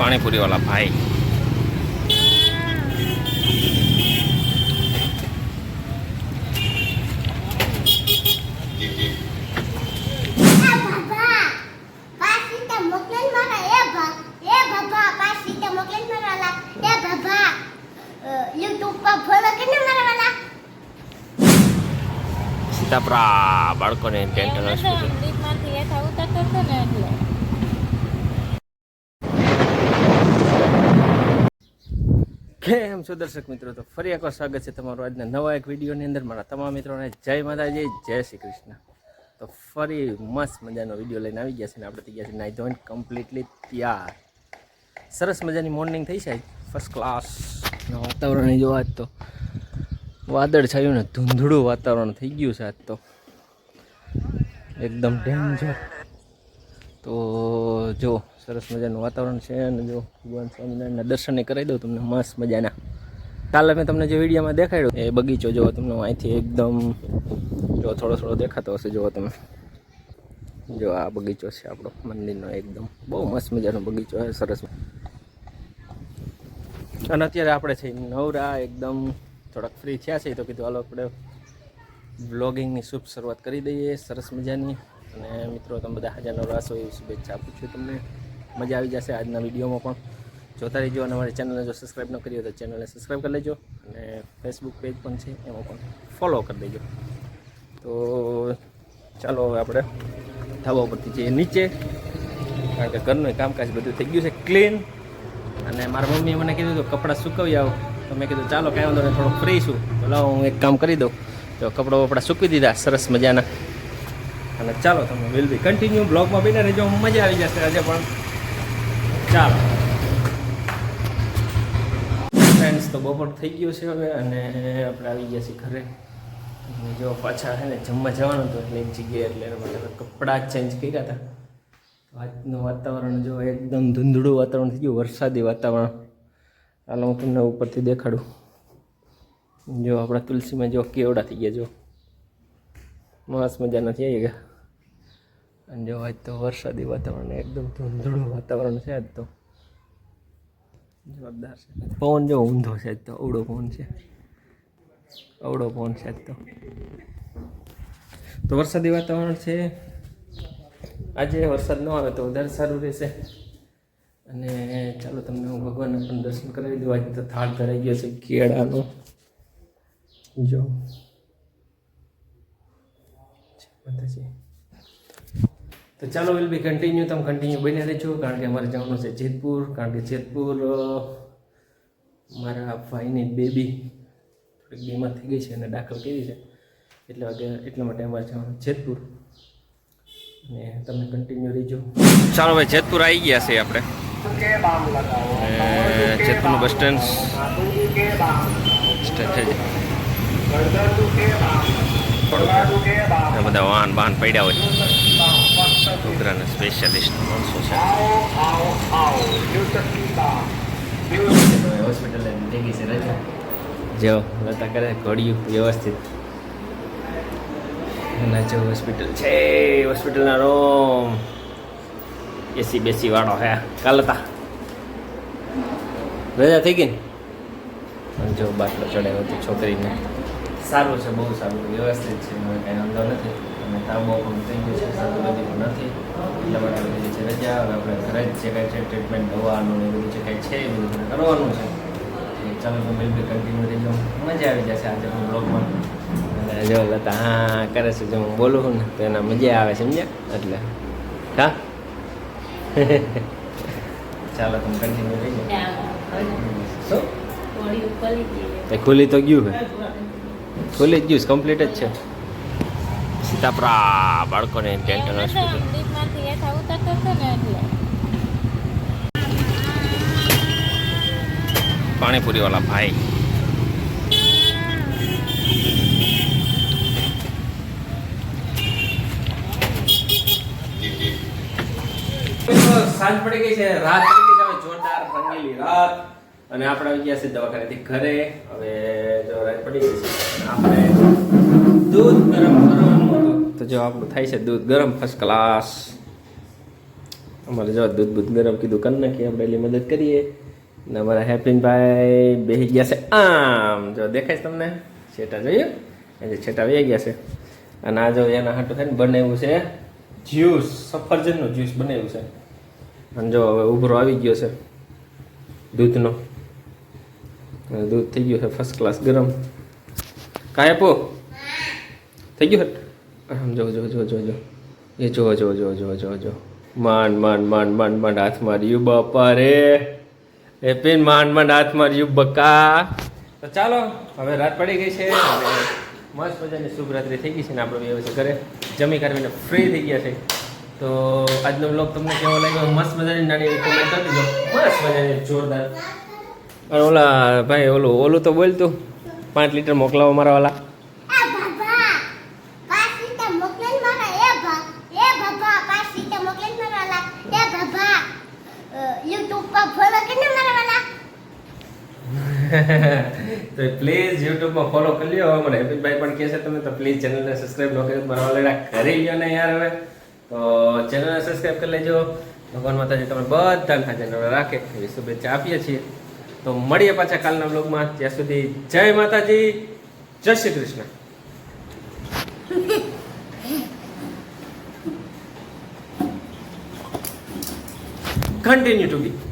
પાણીપુરી વાળા ભાઈ બાબા પાંચ રીતે મોકલેલ મારા એ બા એ બાબા પાંચ રીતે મોકલેલ મારા વાલા એ બાબા યુટ્યુબ પર ફોલો કરીને મારા વાલા સીતાપરા બાળકોને ડેન્ટલ હોસ્પિટલ કેમ છો દર્શક મિત્રો. તો ફરી એકવાર સ્વાગત છે તમારું આજના નવા એક વિડીયોની અંદર. મારા તમામ મિત્રોને જય માતાજી, જય શ્રી કૃષ્ણ. તો ફરી મસ્ત મજાનો વીડિયો લઈને આવી ગયા છે ને આપણે થઈ ગયા છે નાઈ ધોઈને કમ્પ્લીટલી તૈયાર. સરસ મજાની મોર્નિંગ થઈ છે. ફર્સ્ટ ક્લાસ વાતાવરણ જો આજ તો વાદળ છાયું ને ધૂંધળું વાતાવરણ થઈ ગયું છે આજ તો. એકદમ ડેન્જર તો જો સરસ મજાનું વાતાવરણ છે અને જો ભગવાન સ્વામિનારાયણના દર્શને કરાવી દઉં તમને, મસ્ત મજાના. કાલે મેં તમને જે વિડીયોમાં દેખાડ્યો એ બગીચો જો તમને અહીંથી એકદમ જો થોડો થોડો દેખાતો હશે જુઓ તમે. જો આ બગીચો છે આપણો, મંદિરનો એકદમ. બહુ મસ્ત મજાનો બગીચો છે, સરસ. અને અત્યારે આપણે છે નવરા, એકદમ થોડાક ફ્રી થયા છે તો કીધું, હાલો, આપણે વ્લોગિંગની શુભ શરૂઆત કરી દઈએ, સરસ મજાની. અને મિત્રો, તમે બધા હાજર નવરાશ એવી શુભેચ્છા આપું છું તમને. મજા આવી જશે આજના વિડીયોમાં પણ. જોતા રહેજો અને અમારી ચેનલને જો સબસ્ક્રાઈબ ન કરી હોય તો ચેનલને સબસ્ક્રાઈબ કરી લેજો. અને ફેસબુક પેજ પણ છે, એમાં પણ ફોલો કરી દેજો. તો ચાલો હવે આપણે ધાબા ઉપરથી જઈએ નીચે. કારણ કે ઘરનું કામકાજ બધું થઈ ગયું છે ક્લીન અને મારા મમ્મીએ મને કીધું હતું, કપડાં સુકવી આવો. તો મેં કીધું, ચાલો, કાંઈ વાંધો નહીં થોડો ફ્રી છું. તો હું એક કામ કરી દઉં. તો કપડાં વપડા સૂકવી દીધા, સરસ મજાના. અને ચાલો, તમે વિલ બી કન્ટિન્યુ બ્લોગમાં બિના રહેજો, મજા આવી જશે આજે પણ. ચાલો. ફ્રેન્ડ્સ તો બપોર થઈ ગયો છે હવે અને આપણે આવી ગયા છીએ ઘરે. જો પાછા છે ને જમવા જવાનું હતું એટલે એક જગ્યાએ એટલે એના માટે કપડાં ચેન્જ કર્યા હતા. આજનું વાતાવરણ જો એકદમ ધૂંધળું વાતાવરણ થઈ ગયું, વરસાદી વાતાવરણ. ચાલો હું તમને ઉપરથી દેખાડું. જો આપણા તુલસીમાં જો કેવડા થઈ ગયા, જો. મસ્ત મજાના થઈ ગયા. અને જો આજ તો વરસાદી વાતાવરણ, એકદમ ધૂંધળું વાતાવરણ છે આજ તો. જોરદાર છે. પવન જો ઊંધો છે આજ તો અવડો પવન છે. અવડો પવન છે આજ તો. તો વરસાદી વાતાવરણ છે. આજે વરસાદ ન આવે તો વધારે સારું રહેશે. અને ચાલો તમને હું ભગવાનના પણ દર્શન કરાવી દઉં. આજે તો થાળ ધરાઈ ગયો છે કેળાનો. જો. માતાજી. તો ચાલો વિલ બી કન્ટિન્યુ તમે કન્ટિન્યુ બની રહેજો કારણ કે અમારે જવાનું છે જેતપુર કારણ કે જેતપુર મારા ભાઈની બેબી થોડીક બીમાર થઈ ગઈ છે અને દાખલ કરી છે. એટલે વાગે એટલા માટે અમારે જવાનું જેતપુર. અને તમે કન્ટિન્યુ રહેજો. ચાલો ભાઈ જેતપુર આવી ગયા છે આપણે. જેતપુરનું બસ સ્ટેન્ડ. બધા વાહન વાહન પડ્યા હોય. છોકરાના સ્પેશિયાલિસ્ટ માણસો છે હોસ્પિટલ છે રજા જો લતા કરે ઘડિયું વ્યવસ્થિત અને જો હોસ્પિટલ છે હોસ્પિટલના રૂમ એસી બેસી વાળો હે કાલતા રજા થઈ ગઈ ને જો બાટલો ચડાવ્યો હતો છોકરીને સારું છે બહુ સારું. વ્યવસ્થિત છે હવે કાંઈ વાંધો નથી. અને તાવ બહુ પણ થઈ ગયું છે સારું બધી પણ નથી. એટલા માટે બધી છે રજા હવે આપણે ઘરે જ જે કાંઈ છે ટ્રીટમેન્ટ દવાનું એ બધું જે કાંઈ છે એ બધું કરવાનું છે. ચાલો તો બિલ બી કન્ટિન્યુ રહેજો મજા આવી જશે આજે હું બ્લોગમાં જો લતા હા કરે છે જો હું બોલું છું ને તો એના મજા આવે સમજ્યા? એટલે હા? ચાલો તમે કન્ટિન્યુ રહેજો શું? ખુલી તો ગયું હે. ખુલી જ ગયું કમ્પ્લીટ જ છે. સીતાપરા બાળકોને ડેન્ટલ હોસ્પિટલ પાણીપુરી વાળા ભાઈ. સાંજ પડી ગઈ છે રાત પડી ગઈ છે જોરદાર રંગીલી રાત. અને આપણે આવી ગયા છે દવાખાનેથી ઘરે. હવે જો રાત પડી ગઈ છે આપણે દૂધ ગરમ કરવાનું તો જો આપણું થાય છે દૂધ ગરમ ફર્સ્ટ ક્લાસ અમારે જો દૂધ બૂધ ગરમ કીધું, કરી નાખીએ, આપણે એટલી મદદ કરીએ. ને અમારા હેપીનભાઈ બેસી ગયા છે આમ. જો દેખાય છે તમને? છેટા જોઈએ. એ છેટા વહી ગયા છે. અને આ જો એના હાટું થાય ને, બનાવ્યું છે જ્યુસ, સફરજનનું જ્યુસ બનાવ્યું છે. અને જો હવે ઉભરો આવી ગયો છે દૂધનો. દૂધ થઈ ગયું છે ફર્સ્ટ ક્લાસ ગરમ કાંઈ આપો થઈ ગયું આમ જો જો જો જો જો એ જો જો જો જો જો જો માંડ માંડ માંડ માંડ માંડ હાથ માર્યું બાપા રે એ પેન માંડ માંડ હાથ માર્યું બકા તો ચાલો, હવે રાત પડી ગઈ છે. મસ્ત મજાની શુભ રાત્રિ થઈ ગઈ છે ને આપણે બે ઘરે. જમી કાઢીને ફ્રી થઈ ગયા છે. તો આજનો બ્લોગ તમને કેવો લાગ્યો? મસ્ત મજાની નાની કોમેન્ટ કરી દીધો મસ્ત મજાની જોરદાર. અને ઓલા ભાઈ ઓલું ઓલું તો બોલતું પાંચ લીટર મોકલાવો મારા વાલા. તો પ્લીઝ યુટ્યુબમાં ફોલો કરી લ્યો. મને હેપીભાઈ પણ કહે છે તમે તો પ્લીઝ ચેનલને સબસ્ક્રાઈબ ન કરી મારા વાલેડા કરી લ્યો ને યાર હવે. તો ચેનલને સબસ્ક્રાઈબ કરી લેજો. ભગવાન માતાજી તમને બધા હાજર રાખે. એવી શુભેચ્છા આપીએ છીએ. તો મળીએ પાછા કાલના બ્લોગમાં ત્યાં સુધી જય માતાજી, જય Shri Krishna. Continue to be